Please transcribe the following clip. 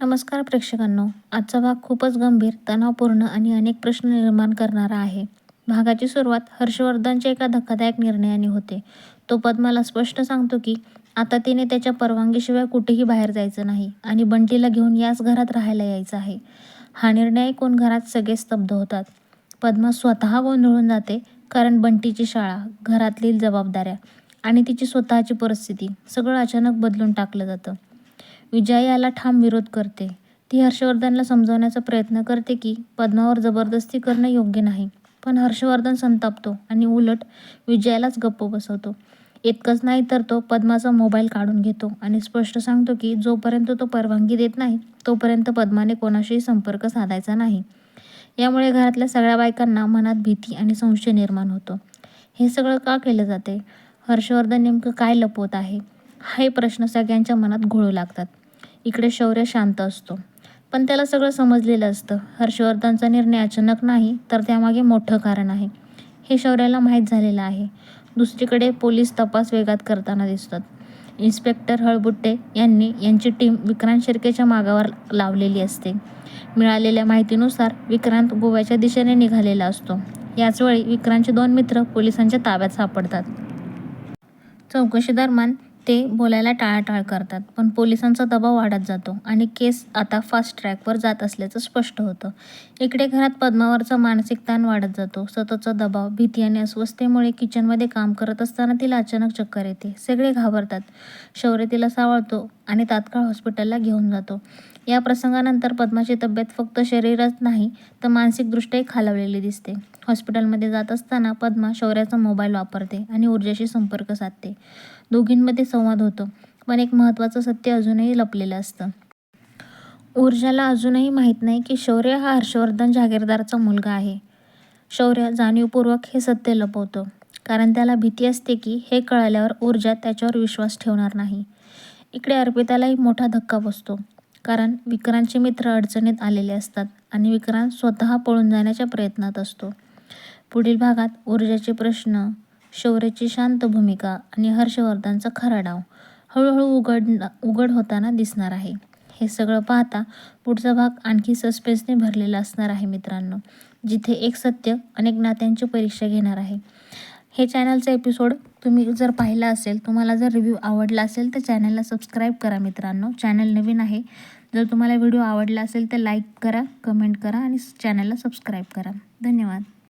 नमस्कार प्रेक्षकांनो. आजचा भाग खूपच गंभीर तणावपूर्ण आणि अनेक प्रश्न निर्माण करणारा आहे. भागाची सुरुवात हर्षवर्धनच्या एका धक्कादायक निर्णयाने होते. तो पद्माला स्पष्ट सांगतो की आता तिने त्याच्या परवानगीशिवाय कुठेही बाहेर जायचं नाही आणि बंटीला घेऊन याच घरात राहायला यायचं आहे. हा निर्णय ऐकून घरात सगळे स्तब्ध होतात. पद्मा स्वतः गोंधळून जाते कारण बंटीची शाळा घरातली जबाबदाऱ्या आणि तिची स्वतःची परिस्थिती सगळं अचानक बदलून टाकलं जातं. विजया याला ठाम विरोध करते. ती हर्षवर्धनला समजवण्याचा प्रयत्न करते की पद्मावर जबरदस्ती करणं योग्य नाही. पण हर्षवर्धन संतापतो आणि उलट विजयालाच गप्प बसवतो. इतकंच नाही तर तो पद्माचा मोबाईल काढून घेतो आणि स्पष्ट सांगतो की जोपर्यंत तो परवानगी देत नाही तोपर्यंत पद्माने कोणाशीही संपर्क साधायचा नाही. यामुळे घरातल्या सगळ्या बायकांना मनात भीती आणि संशय निर्माण होतो. हे सगळं का केलं जाते? हर्षवर्धन नेमकं काय लपवत आहे? हे प्रश्न सगळ्यांच्या मनात घोळू लागतात. इकडे शौर्य शांत असतो. पण त्याला सगळं समजलेलं असतं. हर्षवर्धनचा निर्णय अचानक नाही तर त्यामागे मोठं कारण आहे. हे शौर्याला माहीत झालेलं आहे. दुसरीकडे पोलीस तपास वेगात करताना दिसतात. इन्स्पेक्टर हळबुट्टे यांनी यांची टीम विक्रांत शिर्केच्या मागावर लावलेली असते. मिळालेल्या माहितीनुसार विक्रांत गोव्याच्या दिशेने निघालेला असतो. याचवेळी विक्रांतचे दोन मित्र पोलिसांच्या ताब्यात सापडतात. चौकशी दरम्यान ते बोलायला टाळाटाळ करतात पण पोलिसांचा दबाव वाढत जातो आणि केस आता फास्ट ट्रॅकवर जात असल्याचं स्पष्ट होतं. इकडे घरात पद्मावरचा मानसिक ताण वाढत जातो. सततचा दबाव भीती आणि अस्वस्थतेमुळे किचनमध्ये काम करत असताना तिला अचानक चक्कर येते. सगळे घाबरतात. शौर्य तिला सावळतो आणि तात्काळ हॉस्पिटलला घेऊन जातो. या प्रसंगानंतर पद्माची तब्येत फक्त शरीरच नाही तर मानसिकदृष्ट्याही खालावलेली दिसते. हॉस्पिटलमध्ये जात असताना पद्मा शौर्याचा मोबाईल वापरते आणि ऊर्जाशी संपर्क साधते. दोघींमध्ये संवाद होतो. पण एक महत्त्वाचं सत्य अजूनही लपलेलं असतं. ऊर्जाला अजूनही माहीत नाही की शौर्य हा हर्षवर्धन जहागीरदारचा मुलगा आहे. शौर्य जाणीवपूर्वक हे सत्य लपवतो. कारण त्याला भीती असते की हे कळल्यावर ऊर्जा त्याच्यावर विश्वास ठेवणार नाही. इकडे अर्पितालाही मोठा धक्का बसतो. कारण विक्रांतचे मित्र अडचणीत आलेले असतात आणि विक्रांत स्वतः पळून जाण्याच्या प्रयत्नात असतो. पुढील भागात ऊर्जाचे प्रश्न शौर्याची शांत भूमिका आणि हर्षवर्धनचा खरा डाव हळूहळू उघड उघड होताना दिसणार आहे. हे सगळं पाहता पुढचा भाग आणखी सस्पेन्सने भरलेला असणार आहे मित्रांनो जिथे एक सत्य अनेक नात्यांची परीक्षा घेणार आहे. हे चॅनलचा एपिसोड तुम्ही जर पाहिला असेल तुम्हाला जर रिव्ह्यू आवडला असेल तर चॅनलला सबस्क्राईब करा मित्रांनो. चॅनल नवीन आहे जर तुम्हाला व्हिडिओ आवडला असेल तर लाईक करा कमेंट करा आणि चॅनलला सबस्क्राईब करा. धन्यवाद.